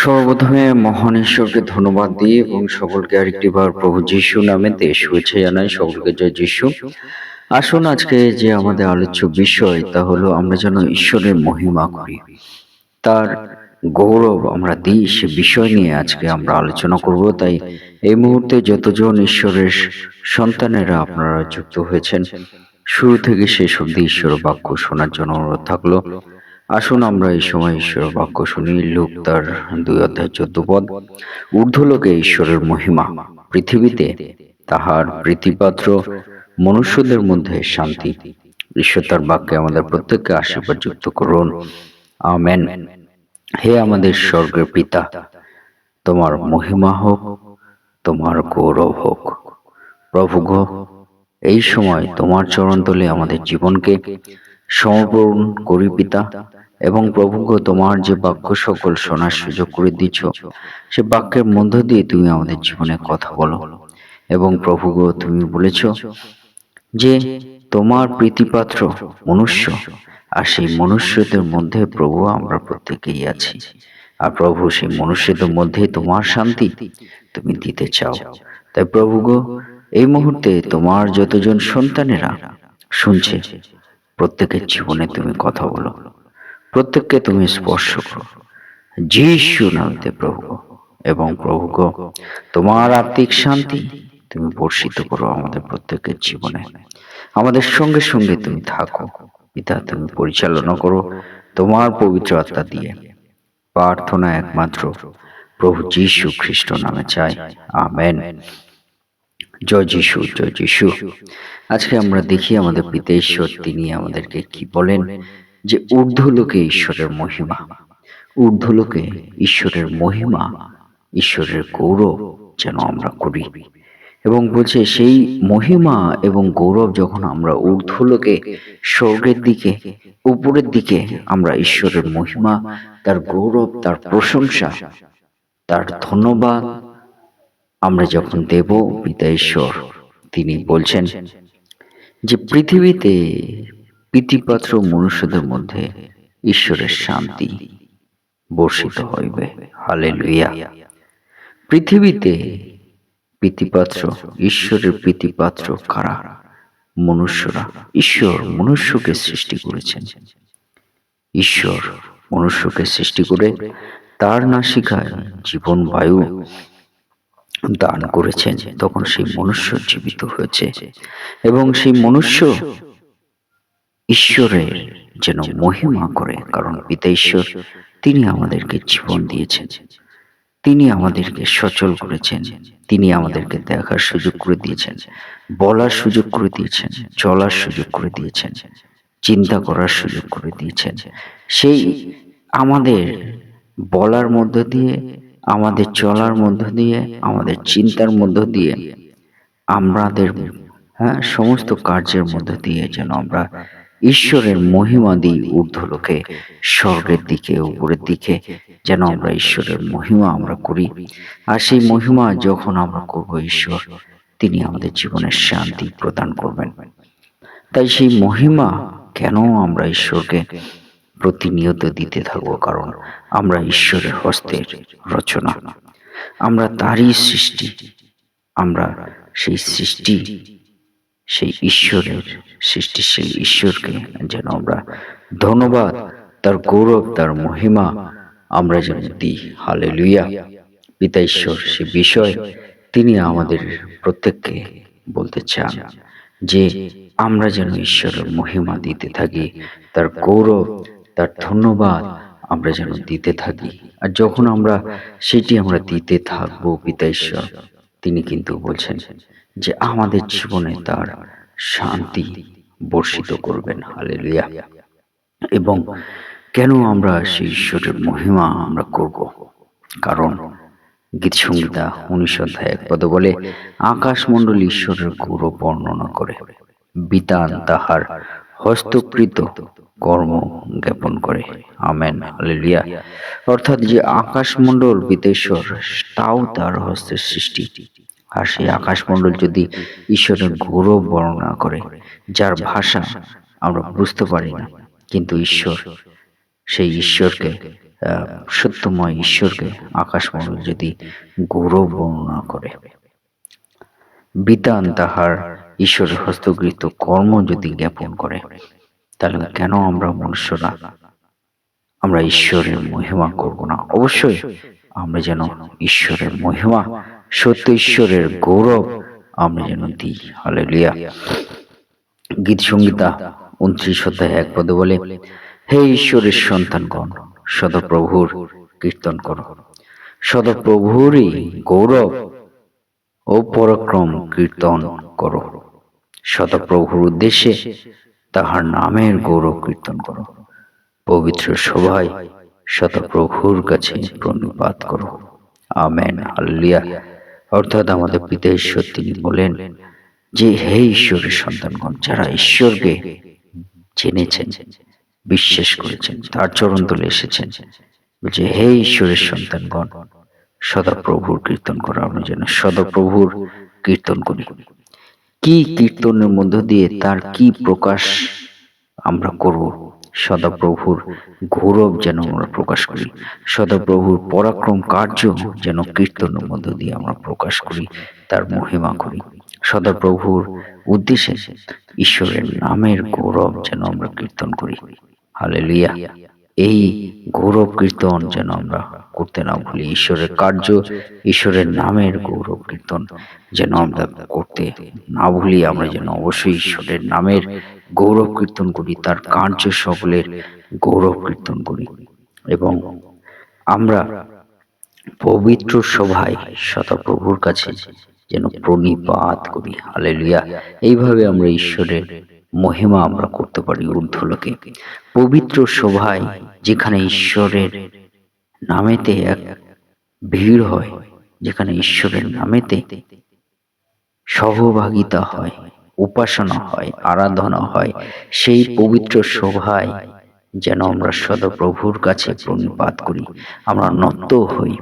সর্বপ্রথমে মহান ঈশ্বরকে ধন্যবাদ দিই এবং সকলকে আরেকটি বার প্রভু যিশু নামে দিয়ে শুভেচ্ছা জানাই, সকলকে জয় যিশু। আসুন আজকে যে আমাদের আলোচ্য বিষয় তা হলো আমরা যেন ঈশ্বরের মহিমা করি। তার গৌরব আমরা দিই, সে বিষয় নিয়ে আজকে আমরা আলোচনা করব। তাই এই মুহূর্তে যতজন ঈশ্বরের সন্তানেরা আপনারা যুক্ত হয়েছেন, শুরু থেকে শেষ অব্দি ঈশ্বর বাক্য শোনার জন্য অনুরোধ থাকল। আসুন আমরা এই সময় ঈশ্বর বাক্য শুনি, লোক তার দুই অধ্যায় চোদ্দ পদ। ঊর্ধ্বলোকে ঈশ্বরের মহিমা, পৃথিবীতে তাহার প্রীতিপাত্র, মনুষ্যদের মধ্যে শান্তি। ঈশ্বর তার বাক্যে আমাদের প্রত্যেককে আশীর্বাদ যুক্ত করুন। আমেন। হে আমাদের স্বর্গের পিতা, তোমার মহিমা হোক, তোমার গৌরব হোক। প্রভু এই সময় তোমার চরণ তলে আমাদের জীবনকে সমর্পণ করি পিতা। এবং প্রভুকে তোমার যে বাক্য সকল শোনার সুযোগ করে দিচ্ছ সে বাক্যের মধ্য দিয়ে তুমি আমাদের জীবনে কথা বলো। এবং প্রভুগ, তুমি বলেছ যে, তোমার প্রীতিপাত্র মনুষ্য, আর সেই মনুষ্যদের মধ্যে প্রভু আমরা প্রত্যেকেই আছি। আর প্রভু, সেই মনুষ্যদের মধ্যে তোমার শান্তি তুমি দিতে চাও। তাই প্রভু গো এই মুহূর্তে তোমার যতজন সন্তানেরা শুনছে, প্রত্যেকের জীবনে তুমি কথা বলো। প্রত্যেককে তুমি স্পর্শ করো। যিশু নামতে প্রভু এবং প্রভু গো তোমার আত্মিক শান্তি তুমি বর্ষিত করো আমাদের প্রত্যেকের জীবনে। আমাদের সঙ্গে সঙ্গে তুমি থাকো পিতা তুমি পরিচালনা করো তোমার পবিত্র আত্মা দিয়ে। প্রার্থনা একমাত্র প্রভু যিশু খ্রিস্ট নামে চাই। আমেন। জয় যিশু জয় যিশু। আজকে আমরা দেখি আমাদের পিতা ঈশ্বর তিনি আমাদেরকে কি বলেন? যে ঊর্ধ্বলোকে ঈশ্বরের মহিমা ঊর্ধ্বলোকে ঈশ্বরের মহিমা, ঈশ্বরের গৌরব যেন আমরা করি। এবং বলছে, সেই মহিমা এবং গৌরব যখন আমরা ঊর্ধ্বলোকে স্বর্গের দিকে, উপরের দিকে আমরা ঈশ্বরের মহিমা, তার গৌরব, তার প্রশংসা, তার ধন্যবাদ আমরা যখন দেব পিতা ঈশ্বর, তিনি বলছেন যে পৃথিবীতে প্রীতিপাত্র মনুষ্যদের মধ্যে ঈশ্বরের শান্তি বর্ষিত হইবে। হালে লুইয়া পৃথিবীতে প্রীতিপাত্র ঈশ্বরের প্রীতিপাত্র কারা? মনুষ্যরা। ঈশ্বর মনুষ্যকে সৃষ্টি করেছেন। ঈশ্বর মনুষ্যকে সৃষ্টি করে তার নাসিকায় জীবন, বায়ু দান করেছেন। তখন সেই মনুষ্য জীবিত হয়েছে। এবং সেই মনুষ্য ঈশ্বরের যেন মহিমা করে, কারণ পিতা ঈশ্বর, তিনি আমাদেরকে জীবন দিয়েছেন। তিনি আমাদেরকে সচল করেছেন। তিনি আমাদেরকে দেখার সুযোগ করে দিয়েছেন, বলার সুযোগ করে দিয়েছেন, চলার সুযোগ করে দিয়েছেন, চিন্তা করার সুযোগ করে দিয়েছেন। সেই আমাদের বলার মধ্য দিয়ে, আমাদের চলার মধ্য দিয়ে, আমাদের চিন্তার মধ্য দিয়ে, আমাদের হ্যাঁ সমস্ত কার্যের মধ্য দিয়ে যেন আমরা ঈশ্বরের মহিমা দিই ঊর্ধ্বলোকে স্বর্গের দিকে, উপরের দিকে, যেন আমরা ঈশ্বরের মহিমা আমরা করি। আর সেই মহিমা যখন আমরা করব ঈশ্বর, তিনি আমাদের জীবনের শান্তি প্রদান করবেন। তাই সেই মহিমা কেন আমরা ঈশ্বরকে প্রতিনিয়ত দিতে থাকব? কারণ আমরা ঈশ্বরের হস্তের রচনা। আমরা তারই সৃষ্টি। আমরা সেই সৃষ্টি সেই ঈশ্বরের সৃষ্টি, সেই ঈশ্বরকে যেন আমরা ধন্যবাদ, তার গৌরব, তার মহিমা আমরা যেন দিই। হালে লুইয়া পিতা ঈশ্বর, সে বিষয় তিনি আমাদের প্রত্যেককে বলতে চান যে আমরা যেন ঈশ্বরের মহিমা দিতে থাকি, তার গৌরব, তার ধন্যবাদ আমরা যেন দিতে থাকি। আর যখন আমরা সেটি আমরা দিতে থাকব, পিতা ঈশ্বর, তিনি কিন্তু বলছেন যে আমাদের জীবনে তার শান্তি বর্ষিত করবেন। হালেলুয়া। এবং কেন আমরা সেই ঈশ্বরের মহিমা আমরা করব? কারণ গীত সংহিতা উনিশ অধ্যায় এক পদ বলে আকাশমণ্ডল ঈশ্বরের গৌরব বর্ণনা করে। বিতান তাহার হস্তকৃত কর্ম জ্ঞাপন করে। আমেন। হালেলুয়া। অর্থাৎ যে আকাশমণ্ডল বিদেশ্বর তাও তার হস্তের সৃষ্টি। আর সেই আকাশমণ্ডল যদি ঈশ্বরের গৌরব বর্ণনা করে, যার ভাষা আমরা বুঝতে পারি না, কিন্তু ঈশ্বর, সেই ঈশ্বরকে সত্যময় ঈশ্বরকে আকাশমণ্ডল যদি গৌরব বর্ণনা করে। বিতান তাহার ঈশ্বরের হস্তকৃত কর্ম যদি জ্ঞাপন করে, তাহলে কেন আমরা মনুষ্যরা আমরা ঈশ্বরের মহিমা করব না। অবশ্যই আমরা যেন ঈশ্বরের মহিমা সত্য ঈশ্বরের গৌরব আমরা যেন দিই। হালেলুয়া গীত সংগীতা উনত্রিশ অধ্যায় এক পদে বলে, হে ঈশ্বরের সন্তানগণ, সদপ্রভুর কীর্তন করো। সদপ্রভুরই গৌরব ও পরাক্রম কীর্তন করো। সদপ্রভুর উদ্দেশ্যে তাহার নামের গৌরব কীর্তন করো। পবিত্র সভায় শতপ্রভুর কাছে প্রণিপাত করো। আমেন। হাল্লিয়া অর্থাৎ আমাদের পিতা ঈশ্বর, তিনি বলেন যে, হে ঈশ্বরের সন্তানগণ, যারা ঈশ্বরকে জেনেছেন বিশ্বাস করেছেন, তার চরণ তলে এসেছেন, বলছে, হে ঈশ্বরের সন্তানগণ, সদাপ্রভুর কীর্তন করা, আমরা যেন সদাপ্রভুর কীর্তন করি। কি কীর্তনের মধ্য দিয়ে তার কি প্রকাশ আমরা করব? সদাপ্রভুর গৌরব যেন আমরা প্রকাশ করি, সদাপ্রভুর পরাক্রম কার্য যেন কীর্তনের মধ্য দিয়ে আমরা প্রকাশ করি, তার মহিমা করি। সদাপ্রভুর উদ্দেশ্যে ঈশ্বরের নামের গৌরব যেন আমরা কীর্তন করি। হালেলুয়া। এই গৌরব কীর্তন যেন আমরা করতে না ভুলি, ঈশ্বরের কার্য, ঈশ্বরের নামের গৌরব কীর্তন যেন আমরা করতে না ভুলি, আমরা যেন অবশ্যই ঈশ্বরের নামের গৌরব কীর্তন করি তার কার্য সকলের গৌরব কীর্তন করি এবং আমরা পবিত্র সভায় শতপ্রভুর কাছে যেন প্রণিপাত করি। হালেলুয়া। এইভাবে আমরা ঈশ্বরের মহিমা আমরা করতে পারি ঊর্ধ্বলোকে। পবিত্র সভায় যেখানে ঈশ্বরের নামেতে এক ভিড় হয়, যেখানে ঈশ্বরের নামেতে সহভাগিতা হয় উপাসনা হয়, আরাধনা হয়, সেই পবিত্র সভায় যেন আমরা সদপ্রভুর কাছে প্রণিপাত করি, আমরা নত হই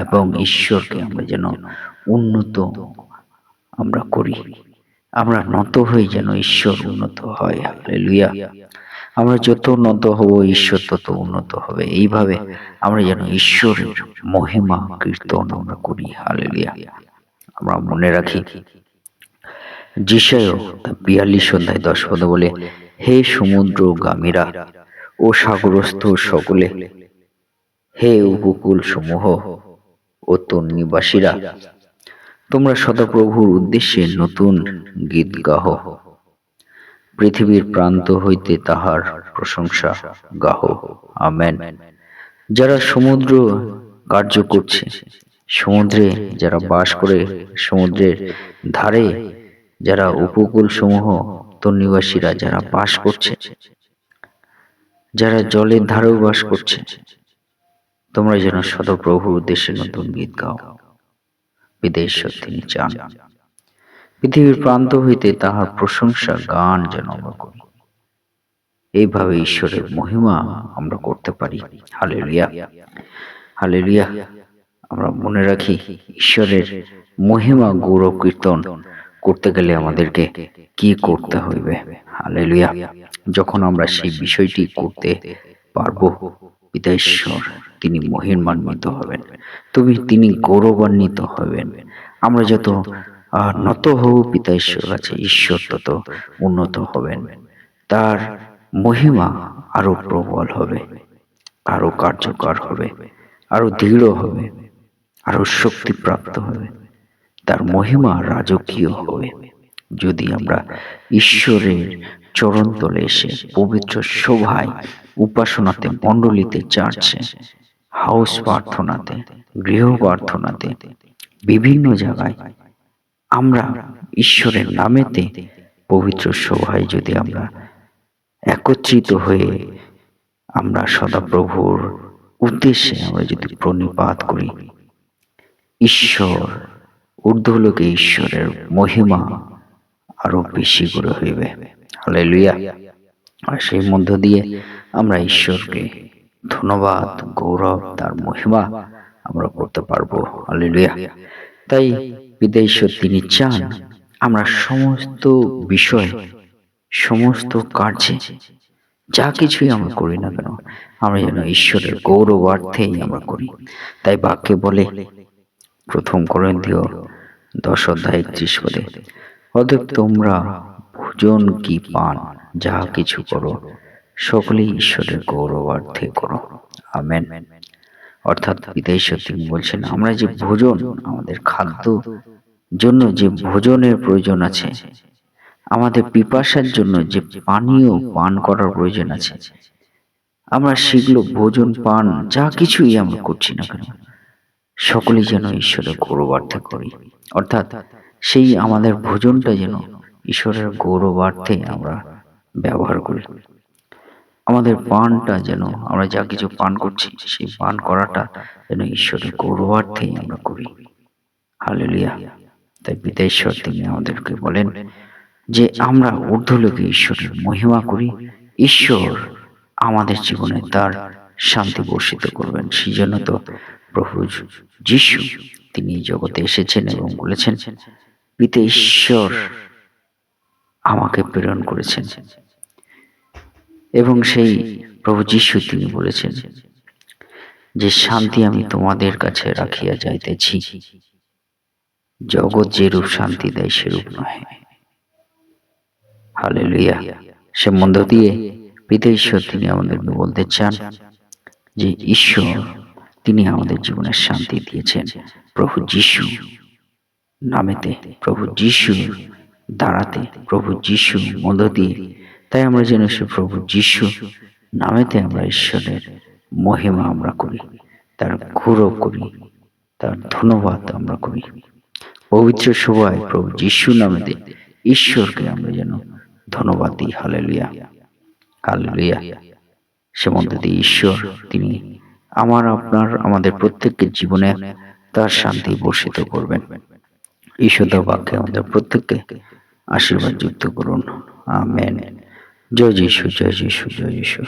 এবং ঈশ্বরকে আমরা যেন উন্নত আমরা করি। আমরা নত হই যেন ঈশ্বর উন্নত হয়। আমরা যত উন্নত হব, ঈশ্বর তত উন্নত হবে। এইভাবে আমরা যেন ঈশ্বরের মহিমা কীর্তন আমরা করি। হালেলুয়া। আমরা মনে রাখি যিশায় বিয়াল্লিশ অধ্যায় দশ পদ বলে, হে সমুদ্র গামীরা ও সাগরস্থ সকলে, হে উপকূল সমূহ ও তোর নিবাসীরা তোমরা সদাপ্রভুর উদ্দেশ্যে নতুন গীত গাহ। পৃথিবীর প্রান্ত হইতে তাহার প্রশংসা গাহ। আমেন। যারা সমুদ্র কার্য করছে, সমুদ্রে যারা বাস করে, সমুদ্রের ধারে যারা উপকূল সমূহ তন্নিবাসীরা যারা বাস করছে যারা জলের ধারেও বাস করছে তোমরা যেন সদপ্রভুর উদ্দেশ্যে নতুন গীত গাও। বিদেশ তিনি চান। পৃথিবীর প্রান্ত হইতে তাহার প্রশংসা গান যেন আমরা করি। এইভাবে ঈশ্বরের মহিমা আমরা করতে পারি। হালেলিয়া। হালেলিয়া। আমরা মনে রাখি ঈশ্বরের মহিমা গৌরব কীর্তন করতে গেলে আমাদেরকে কি করতে হইবে? হালেলুয়া। যখন আমরা সেই বিষয়টি করতে পারব, পিতা ঈশ্বর, তিনি মহিমান্বিত হবেন। তুমি তিনি গৌরবান্বিত হবেন। আমরা যত নত হব পিতা ঈশ্বর কাছে ঈশ্বর তত উন্নত হবেন। তার মহিমা আরও প্রবল হবে, আরও কার্যকর হবে, আরও দৃঢ় হবে, আরও শক্তিপ্রাপ্ত হবে। তার মহিমা রাজকীয় হবে। যদি আমরা ঈশ্বরের চরণ তলে এসে পবিত্র শোভায় উপাসনাতে মণ্ডলীতে চার্চে হাউস প্রার্থনাতে, গৃহ প্রার্থনাতে, বিভিন্ন জায়গায় আমরা ঈশ্বরের নামেতে পবিত্র সভায় যদি আমরা একত্রিত হয়ে আমরা সদাপ্রভুর উদ্দেশ্যে আমরা যদি প্রণিপাত করি, ঈশ্বর ঊর্ধ্বলোকে ঈশ্বরের মহিমা আরও বেশি করে হইবে। হালেলুয়া। আর সেই মধ্য দিয়ে আমরা ঈশ্বরকে ধন্যবাদ, গৌরব, তার মহিমা আমরা করতে পারব। হালেলুয়া। তাই বিদেশ্বর তিনি চান আমরা সমস্ত বিষয়, সমস্ত কার্যে যা কিছুই আমরা করি না কেন, আমরা যেন ঈশ্বরের গৌরবার্থেই আমরা করি। তাই বাক্যে বলে, প্রথম করন্থীয় দশ অধ্যায় একত্রিশ পদে, অতএব তোমরা ভোজন কি পান? যা কিছু করো, সকলেই ঈশ্বরের গৌরবার্থে করো। আমেন। অর্থাৎ বিদেশ্বর তিনি বলছেন? আমরা যে ভোজন, আমাদের খাদ্য জন্য যে ভোজনের প্রয়োজন আছে, আমাদের পিপাসার জন্য যে পানীয় পান করার প্রয়োজন আছে, আমরা সেগুলো ভোজন, পান, যা কিছুই আমরা করছি না কেন, সকলেই যেন ঈশ্বরের গৌরবার্থে করি। অর্থাৎ সেই আমাদের ভোজনটা যেন ঈশ্বরের গৌরবার্থে আমরা ব্যবহার করি। আমাদের পানটা যেন আমরা যা কিছু পান করছি, সেই পান করাটা যেন ঈশ্বরের গৌরবার্থেই আমরা করি। হালেলিয়া। তাই পিতাঈশ্বর তিনি আমাদেরকে বলেন যে, আমরা ঊর্ধ্বলোকে ঈশ্বরের মহিমা করি। ঈশ্বর আমাদের জীবনে তার শান্তি বর্ষিত করবেন। সেই জন্য তো প্রভু যিশু তিনি জগতে এসেছেন এবং বলেছেন পিতা ঈশ্বর আমাকে প্রেরণ করেছেন। এবং সেই প্রভু যিশু তিনি বলেছেন যে শান্তি আমি তোমাদের কাছে রাখিয়া যাইতেছি। জগৎ যেরূপ শান্তি দেয় সেরূপ নহে হালে লইয়া সে মন্দ দিয়ে পিতা ঈশ্বর তিনি আমাদেরকে বলতে চান যে ঈশ্বর তিনি আমাদের জীবনে শান্তি দিয়েছেন। প্রভু যিশু নামেতে প্রভু যিশু দাঁড়াতে প্রভু যিশু মধ্য দিয়ে। তাই আমরা যেন সে প্রভু যিশু নামেতে আমরা ঈশ্বরের মহিমা আমরা করি, তার গৌরব করি, তার ধন্যবাদ আমরা করি। পবিত্র সভায় প্রভু যিশু নামেতে ঈশ্বরকে আমরা যেন ধন্যবাদ দিই। হালেলুয়া। হালেলুয়া। সে মধ্যে দিয়ে ঈশ্বর, তিনি আমার, আপনার, আমাদের প্রত্যেকের জীবনে তার শান্তি বর্ষিত করবেন। ঈশ্বর বাক্যে আমাদের প্রত্যেককে আশীর্বাদ যুক্ত করুন। আমেন। জয় যিশু জয় যিশু জয় যিশু।